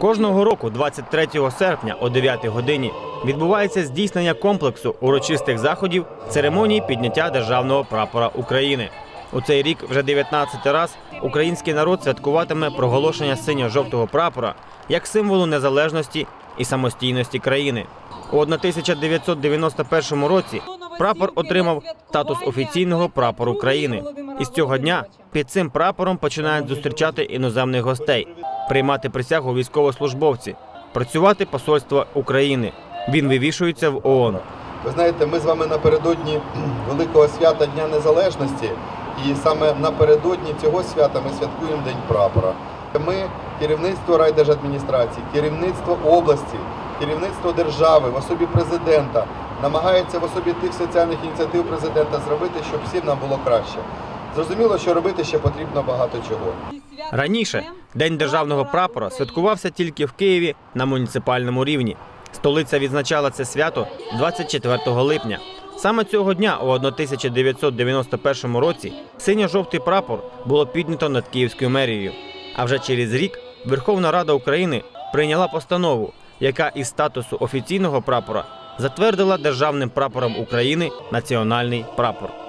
Кожного року, 23 серпня о 9 годині, відбувається здійснення комплексу урочистих заходів церемонії підняття державного прапора України. У цей рік вже 19 раз український народ святкуватиме проголошення синьо-жовтого прапора як символу незалежності і самостійності країни. У 1991 році прапор отримав статус офіційного прапору країни. І з цього дня під цим прапором починають зустрічати іноземних гостей, приймати присягу військовослужбовці, працювати посольство України. Він вивішується в ООН. Ви знаєте, ми з вами напередодні великого свята Дня Незалежності, і саме напередодні цього свята ми святкуємо День прапора. Ми, керівництво райдержадміністрації, керівництво області, керівництво держави в особі президента намагається в особі тих соціальних ініціатив президента зробити, щоб всім нам було краще. Зрозуміло, що робити ще потрібно багато чого. Раніше День державного прапора святкувався тільки в Києві на муніципальному рівні. Столиця відзначала це свято 24 липня. Саме цього дня, у 1991 році, синьо-жовтий прапор було піднято над Київською мерією. А вже через рік Верховна Рада України прийняла постанову, яка із статусу офіційного прапора затвердила державним прапором України національний прапор.